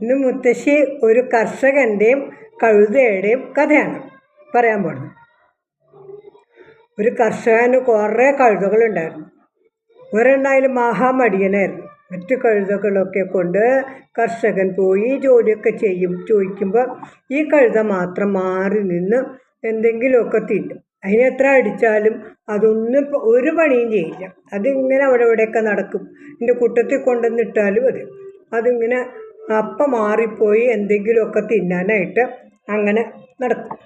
ഇന്ന് മുത്തശ്ശി ഒരു കർഷകന്റെയും കഴുതയുടെയും കഥയാണ് പറയാൻ പോകുന്നത് ഒരു കർഷകന് കുറേ കഴുതകളുണ്ടായിരുന്നു. ഒരെണ്ണായാലും മഹാമടിയനായിരുന്നു. മറ്റു കഴുതകളൊക്കെ കൊണ്ട് കർഷകൻ പോയി ജോലിയൊക്കെ ചെയ്യും. ചോദിക്കുമ്പോൾ ഈ കഴുത മാത്രം മാറി നിന്ന് എന്തെങ്കിലുമൊക്കെ തിന്നും. അതിനെ എത്ര അടിച്ചാലും അതൊന്നും ഒരു പണിയും ചെയ്യില്ല. അതിങ്ങനെ അവിടെ ഇവിടെയൊക്കെ നടക്കും. എന്റെ കൂട്ടത്തിൽ കൊണ്ടുവന്നിട്ടാലും അത് അതിങ്ങനെ അപ്പം മാറിപ്പോയി എന്തെങ്കിലുമൊക്കെ തിന്നാനായിട്ട് അങ്ങനെ നടക്കും.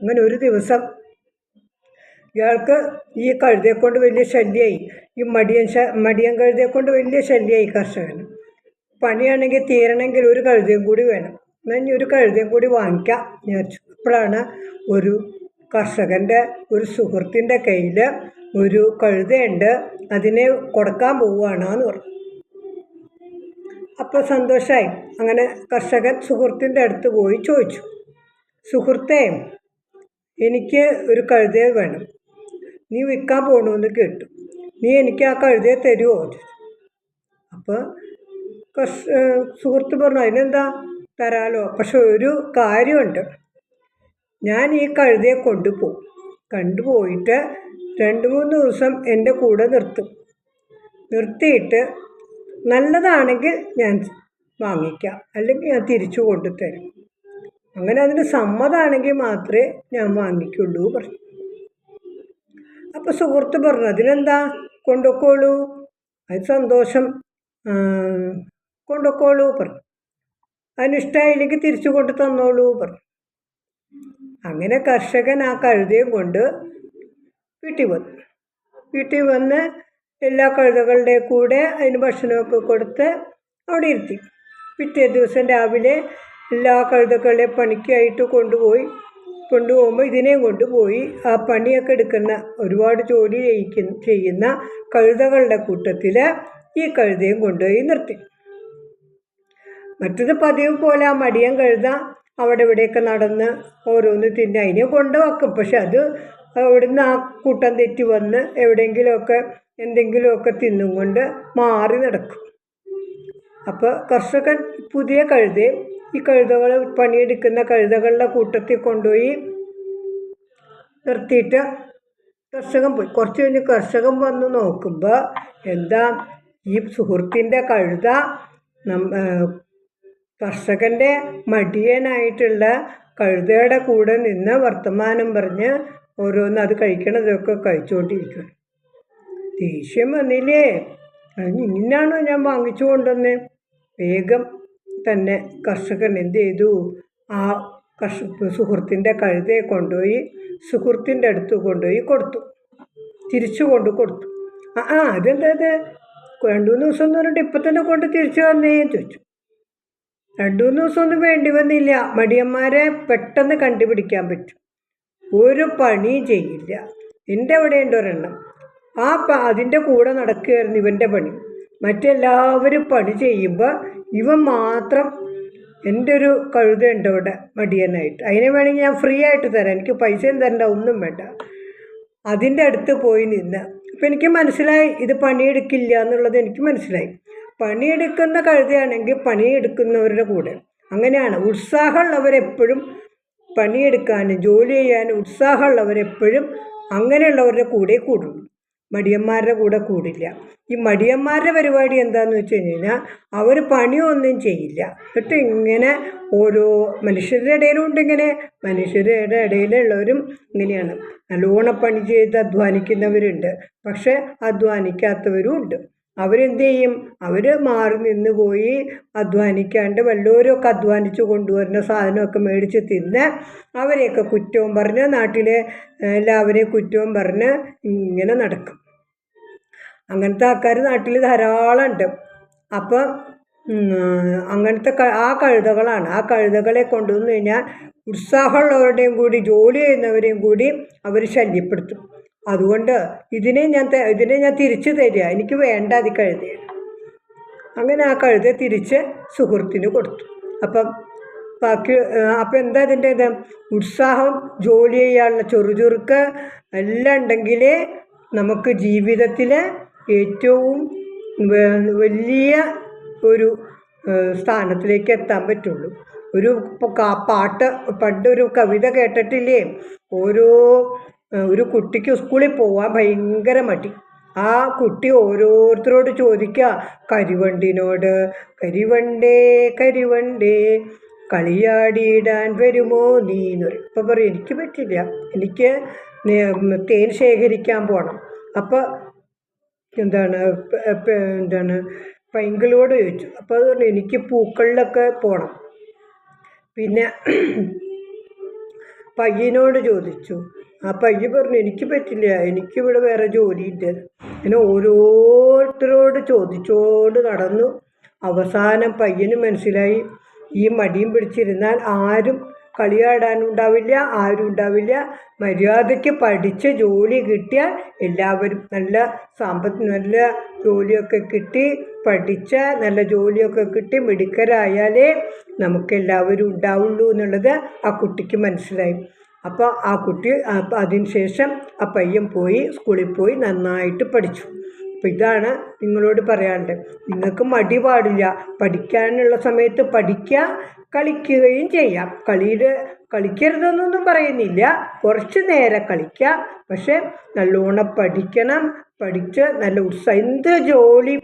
അങ്ങനെ ഒരു ദിവസം ഇയാൾക്ക് ഈ കഴുതയെ കൊണ്ട് വലിയ ശല്യമായി ഈ മടിയൻ ശ മടിയൻ കഴുതയെ കൊണ്ട് വലിയ ശല്യമായി കർഷകന്. പണിയാണെങ്കിൽ തീരണമെങ്കിൽ ഒരു കഴുതയും കൂടി വേണം. എന്നാൽ ഇനി ഒരു കഴുതയും കൂടി വാങ്ങിക്കാം വിചാരിച്ചു. അപ്പോഴാണ് ഒരു കർഷകന്റെ ഒരു സുഹൃത്തിന്റെ കയ്യിൽ ഒരു കഴുതയുണ്ട്. അതിനെ കൊടുക്കാൻ പോവുകയാണെന്ന് പറഞ്ഞു. അപ്പോൾ സന്തോഷമായി അങ്ങനെ കർഷകൻ സുഹൃത്തിന്റെ അടുത്ത് പോയി ചോദിച്ചു. സുഹൃത്തേ എനിക്ക് ഒരു കഴുതയെ വേണം. നീ വിൽക്കാൻ പോകണമെന്ന് കേട്ടു. നീ എനിക്ക് ആ കഴുതയെ തരുമോ അപ്പോൾ സുഹൃത്ത് പറഞ്ഞു അതിനെന്താ? തരാലോ. പക്ഷെ ഒരു കാര്യമുണ്ട്. ഞാൻ ഈ കഴുതയെ കൊണ്ടുപോകും. കണ്ടുപോയിട്ട് രണ്ട് മൂന്ന് ദിവസം എന്റെ കൂടെ നിർത്തും. നിർത്തിയിട്ട് നല്ലതാണെങ്കിൽ ഞാൻ വാങ്ങിക്കാം. അല്ലെങ്കിൽ ഞാൻ തിരിച്ചു കൊണ്ടുതരും. അങ്ങനെ അതിന് സമ്മതമാണെങ്കിൽ മാത്രമേ ഞാൻ വാങ്ങിക്കുള്ളൂ പറഞ്ഞു. അപ്പോൾ സുഹൃത്ത് പറഞ്ഞു അതിനെന്താ? കൊണ്ടുപോക്കോളൂ. അത് സന്തോഷം. കൊണ്ടുപോക്കോളൂ പറഞ്ഞു. അതിനിഷ്ടമായില്ലെങ്കിൽ തിരിച്ചു കൊണ്ടു തന്നോളൂ പറഞ്ഞു. അങ്ങനെ കർഷകൻ ആ കഴുതയും കൊണ്ട് വീട്ടിൽ വന്നു. വീട്ടിൽ വന്ന് എല്ലാ കഴുതകളുടെ കൂടെ അതിന് ഭക്ഷണമൊക്കെ കൊടുത്ത് അവിടെ ഇരുത്തി. പിറ്റേ ദിവസം രാവിലെ എല്ലാ കഴുതകളെ പണിക്കായിട്ട് കൊണ്ടുപോയി. കൊണ്ടുപോകുമ്പോൾ ഇതിനെയും കൊണ്ടുപോയി ആ പണിയൊക്കെ എടുക്കുന്ന ഒരുപാട് ജോലി ചെയ്യിക്കുന്ന ചെയ്യുന്ന കഴുതകളുടെ കൂട്ടത്തിൽ ഈ കഴുതയും കൊണ്ടുപോയി നിർത്തി. മറ്റത് പതിവ് പോലെ ആ മടിയൻ കഴുത അവിടെ ഇവിടെയൊക്കെ നടന്ന് ഓരോന്ന് തിന്ന് അതിനെ കൊണ്ടുവെക്കും. പക്ഷെ അത് അവിടുന്ന് ആ കൂട്ടം തെറ്റി വന്ന് എവിടെയെങ്കിലുമൊക്കെ എന്തെങ്കിലുമൊക്കെ തിന്നും കൊണ്ട് മാറി നടക്കും. അപ്പോൾ കർഷകൻ പുതിയ കഴുതയും ഈ കഴുതകൾ പണിയെടുക്കുന്ന കഴുതകളുടെ കൂട്ടത്തിൽ കൊണ്ടുപോയി നിർത്തിയിട്ട് കർഷകൻ പോയി. കുറച്ച് കഴിഞ്ഞ് കർഷകൻ വന്ന് നോക്കുമ്പോൾ എന്താ ഈ സുഹൃത്തിന്റെ കഴുത കർഷകന്റെ മടിയനായിട്ടുള്ള കഴുതയുടെ കൂടെ നിന്ന് വർത്തമാനം പറഞ്ഞ് ഓരോന്ന് അത് കഴിക്കണതൊക്കെ കഴിച്ചുകൊണ്ടിരിക്കുക ദേഷ്യം വന്നില്ലേ? ഇന്നാണോ ഞാൻ വാങ്ങിച്ചു കൊണ്ടുവന്ന്? വേഗം തന്നെ കർഷകൻ എന്ത് ചെയ്തു? ആ കർഷ സുഹൃത്തിന്റെ കഴുതയെ കൊണ്ടുപോയി സുഹൃത്തിന്റെ അടുത്ത് കൊണ്ടുപോയി കൊടുത്തു. തിരിച്ചു കൊണ്ട് കൊടുത്തു. ആ ആ അതെന്താ അത് രണ്ടു മൂന്ന് ദിവസം എന്ന് പറഞ്ഞിട്ട് ഇപ്പം തന്നെ കൊണ്ട് തിരിച്ചു വന്നേ ചോദിച്ചു. രണ്ടു മൂന്ന് ദിവസമൊന്നും വേണ്ടി വന്നില്ല. മടിയന്മാരെ പെട്ടെന്ന് കണ്ടുപിടിക്കാൻ പറ്റും. ഒരു പണിയും ചെയ്യില്ല. എന്റെ അവിടെ ഉണ്ട് ഒരെണ്ണം. ആ അതിന്റെ കൂടെ നടക്കുകയായിരുന്നു ഇവന്റെ പണി. മറ്റെല്ലാവരും പണി ചെയ്യുമ്പോൾ ഇവൻ മാത്രം എന്റെ ഒരു കഴുതയുണ്ട് ഇവിടെ മടിയനായിട്ട്. അതിനെ വേണമെങ്കിൽ ഞാൻ ഫ്രീ ആയിട്ട് തരാം. എനിക്ക് പൈസയും തരണ്ട ഒന്നും വേണ്ട. അതിന്റെ അടുത്ത് പോയി നിന്ന്. അപ്പം എനിക്ക് മനസ്സിലായി ഇത് പണിയെടുക്കില്ല എന്നുള്ളത് എനിക്ക് മനസ്സിലായി. പണിയെടുക്കുന്ന കഴുതയാണെങ്കിൽ പണിയെടുക്കുന്നവരുടെ കൂടെ. അങ്ങനെയാണ്. ഉത്സാഹമുള്ളവരെപ്പോഴും പണിയെടുക്കാനും ജോലി ചെയ്യാനും ഉത്സാഹമുള്ളവരെപ്പോഴും അങ്ങനെയുള്ളവരുടെ കൂടെ കൂടുള്ളൂ മടിയന്മാരുടെ കൂടെ കൂടില്ല. ഈ മടിയന്മാരുടെ പരിപാടി എന്താണെന്ന് വെച്ച് കഴിഞ്ഞാൽ അവർ പണിയൊന്നും ചെയ്യില്ല. എന്നിട്ട് ഇങ്ങനെ ഓരോ മനുഷ്യരുടെ ഇടയിലും ഉണ്ട് ഇങ്ങനെ. മനുഷ്യരുടെ ഇടയിലുള്ളവരും ഇങ്ങനെയാണ്. നല്ലോണം പണി ചെയ്ത് അധ്വാനിക്കുന്നവരുണ്ട്. പക്ഷെ അധ്വാനിക്കാത്തവരും ഉണ്ട്. അവരെന്ത് ചെയ്യും? അവർ മാറി നിന്ന് പോയി അധ്വാനിക്കാണ്ട് വല്ലവരൊക്കെ അധ്വാനിച്ച് കൊണ്ടുവരുന്ന സാധനമൊക്കെ മേടിച്ച് തിന്ന് അവരെയൊക്കെ കുറ്റവും പറഞ്ഞ് നാട്ടിലെ എല്ലാവരെയും കുറ്റവും പറഞ്ഞ് ഇങ്ങനെ നടക്കും. അങ്ങനത്തെ ആൾക്കാർ നാട്ടിൽ ധാരാളം ഉണ്ട് അപ്പം അങ്ങനത്തെ ആ കഴുതകളാണ്. ആ കഴുതകളെ കൊണ്ടുവന്നു കഴിഞ്ഞാൽ ഉത്സാഹമുള്ളവരുടെയും കൂടി ജോലി ചെയ്യുന്നവരെയും കൂടി അവർ ശല്യപ്പെടുത്തും. അതുകൊണ്ട് ഇതിനെ ഞാൻ ഇതിനെ ഞാൻ തിരിച്ചു തരിക. എനിക്ക് വേണ്ട അത് കഴുതയാണ് അങ്ങനെ ആ കഴുത തിരിച്ച് സുഹൃത്തിന് കൊടുത്തു. അപ്പം ബാക്കി അപ്പം എന്താ ഇതിന്റെ ഇത്? ഉത്സാഹം ജോലി ചെയ്യാനുള്ള ചൊറുചുറുക്ക് എല്ലാം ഉണ്ടെങ്കിലേ നമുക്ക് ജീവിതത്തിൽ ഏറ്റവും വലിയ ഒരു സ്ഥാനത്തിലേക്ക് എത്താൻ പറ്റുള്ളൂ. ഒരു പാട്ട് പണ്ടൊരു കവിത കേട്ടിട്ടില്ലേ? ഓരോ ഒരു കുട്ടിക്ക് സ്കൂളിൽ പോവാൻ ഭയങ്കര മടി. ആ കുട്ടി ഓരോരുത്തരോട് ചോദിക്കുക കരിവണ്ടിനോട് കരിവണ്ടേ കരിവണ്ടേ കളിയാടിയിടാൻ വരുമോ നീ? എന്ന് അപ്പോൾ പറയും എനിക്ക് പറ്റില്ല. എനിക്ക് തേൻ ശേഖരിക്കാൻ പോകണം അപ്പോൾ എന്താണ് എന്താണ് പൈങ്കിളോട് ചോദിച്ചു. അപ്പോൾ അത് പറഞ്ഞു എനിക്ക് പൂക്കളിലൊക്കെ പോകണം പിന്നെ പയ്യനോട് ചോദിച്ചു. ആ പയ്യ പറഞ്ഞു എനിക്ക് പറ്റില്ല എനിക്കിവിടെ വേറെ ജോലിയുണ്ട്. പിന്നെ ഓരോരുത്തരോട് ചോദിച്ചോണ്ട് നടന്നു. അവസാനം പയ്യന് മനസ്സിലായി ഈ മടിയും പിടിച്ചിരുന്നാൽ ആരും കളിയാടാനും ഉണ്ടാവില്ല ആരും ഉണ്ടാവില്ല മര്യാദയ്ക്ക് പഠിച്ച് ജോലി കിട്ടിയാൽ എല്ലാവരും നല്ല സാമ്പത്ത് നല്ല ജോലിയൊക്കെ കിട്ടി പഠിച്ച നല്ല ജോലിയൊക്കെ കിട്ടി മിടുക്കരായാലേ നമുക്കെല്ലാവരും ഉണ്ടാവുള്ളൂ എന്നുള്ളത് ആ കുട്ടിക്ക് മനസ്സിലായി. അപ്പോൾ ആ കുട്ടി അതിനുശേഷം അതിന് ശേഷം ആ പയ്യൻ പോയി സ്കൂളിൽ പോയി നന്നായിട്ട് പഠിച്ചു. അപ്പോൾ ഇതാണ് നിങ്ങളോട് പറയാനുള്ളത്. നിങ്ങൾക്ക് മടി പാടില്ല. പഠിക്കാനുള്ള സമയത്ത് പഠിക്കുക കളിക്കുകയും ചെയ്യാം. കളിയിൽ കളിക്കരുതെന്നൊന്നും പറയുന്നില്ല. കുറച്ച് നേരം കളിക്കുക പക്ഷെ നല്ലോണം പഠിക്കണം. പഠിച്ച് നല്ല ഉത്സാഹം എന്ത് ജോലി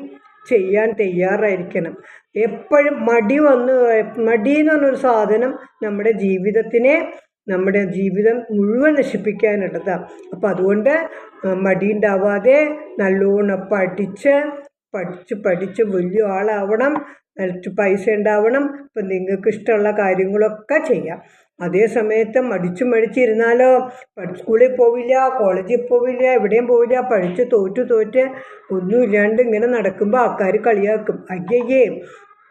ചെയ്യാൻ തയ്യാറായിരിക്കണം. എപ്പോഴും മടി വന്ന് മടി എന്ന് പറഞ്ഞൊരു സാധനം നമ്മുടെ ജീവിതത്തിനെ നമ്മുടെ ജീവിതം മുഴുവൻ നശിപ്പിക്കാനുള്ളതാണ് അപ്പം അതുകൊണ്ട് മടി ഉണ്ടാവാതെ നല്ലോണം പഠിച്ച് പഠിച്ച് പഠിച്ച് വലിയ ആളാവണം. നിലച്ച് പൈസ ഉണ്ടാവണം. ഇപ്പം നിങ്ങൾക്ക് ഇഷ്ടമുള്ള കാര്യങ്ങളൊക്കെ ചെയ്യാം. അതേ സമയത്ത് മടിച്ചു മടിച്ചിരുന്നാലോ? സ്കൂളിൽ പോവില്ല കോളേജിൽ പോവില്ല എവിടെയും പോവില്ല പഠിച്ച് തോറ്റു തോറ്റ് ഒന്നുമില്ലാണ്ട് ഇങ്ങനെ നടക്കുമ്പോൾ ആൾക്കാർ കളിയാക്കും. അയ്യയ്യേ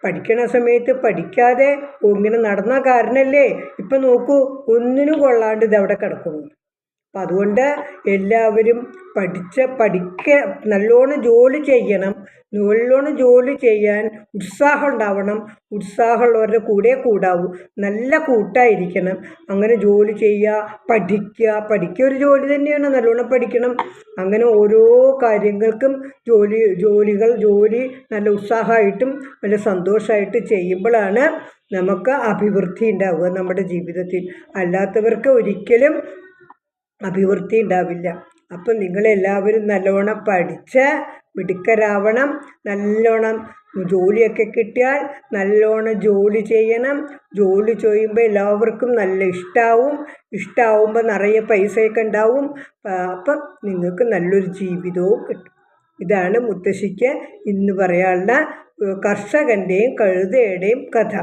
പഠിക്കണ സമയത്ത് പഠിക്കാതെ ഇങ്ങനെ നടന്ന കാരണല്ലേ? ഇപ്പം നോക്കൂ ഒന്നിനും കൊള്ളാണ്ട് ഇതവിടെ കിടക്കുന്നു. അപ്പം അതുകൊണ്ട് എല്ലാവരും പഠിച്ച പഠിക്ക നല്ലോണം ജോലി ചെയ്യണം. നല്ലോണം ജോലി ചെയ്യാൻ ഉത്സാഹം ഉണ്ടാവണം. ഉത്സാഹമുള്ളവരുടെ കൂടെ കൂടാവൂ. നല്ല കൂട്ടായിരിക്കണം. അങ്ങനെ ജോലി ചെയ്യുക പഠിക്കുക. പഠിക്കുക ഒരു ജോലി തന്നെയാണ്. നല്ലോണം പഠിക്കണം. അങ്ങനെ ഓരോ കാര്യങ്ങൾക്കും ജോലി ജോലികൾ ജോലി നല്ല ഉത്സാഹമായിട്ടും നല്ല സന്തോഷമായിട്ട് ചെയ്യുമ്പോഴാണ് നമുക്ക് അഭിവൃദ്ധി ഉണ്ടാവുക നമ്മുടെ ജീവിതത്തിൽ. അല്ലാത്തവർക്ക് ഒരിക്കലും അഭിവൃദ്ധി ഉണ്ടാവില്ല. അപ്പം നിങ്ങളെല്ലാവരും നല്ലോണം പഠിച്ച് മിടുക്കരാവണം. നല്ലോണം ജോലിയൊക്കെ കിട്ടിയാൽ നല്ലോണം ജോലി ചെയ്യണം. ജോലി ചെയ്യുമ്പോൾ എല്ലാവർക്കും നല്ല ഇഷ്ടമാവും ഇഷ്ടമാവുമ്പോൾ നിറയെ പൈസയൊക്കെ ഉണ്ടാവും. അപ്പം നിങ്ങൾക്ക് നല്ലൊരു ജീവിതവും കിട്ടും. ഇതാണ് മുത്തശ്ശിക്ക് ഇന്ന് പറയാനുള്ള കർഷകന്റെയും കഴുതയുടെയും കഥ.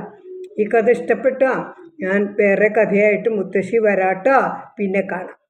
ഈ കഥ ഇഷ്ടപ്പെട്ടോ? ഞാൻ വേറെ കഥയായിട്ട് മുത്തശ്ശി വരാട്ടോ. പിന്നെ കാണാം.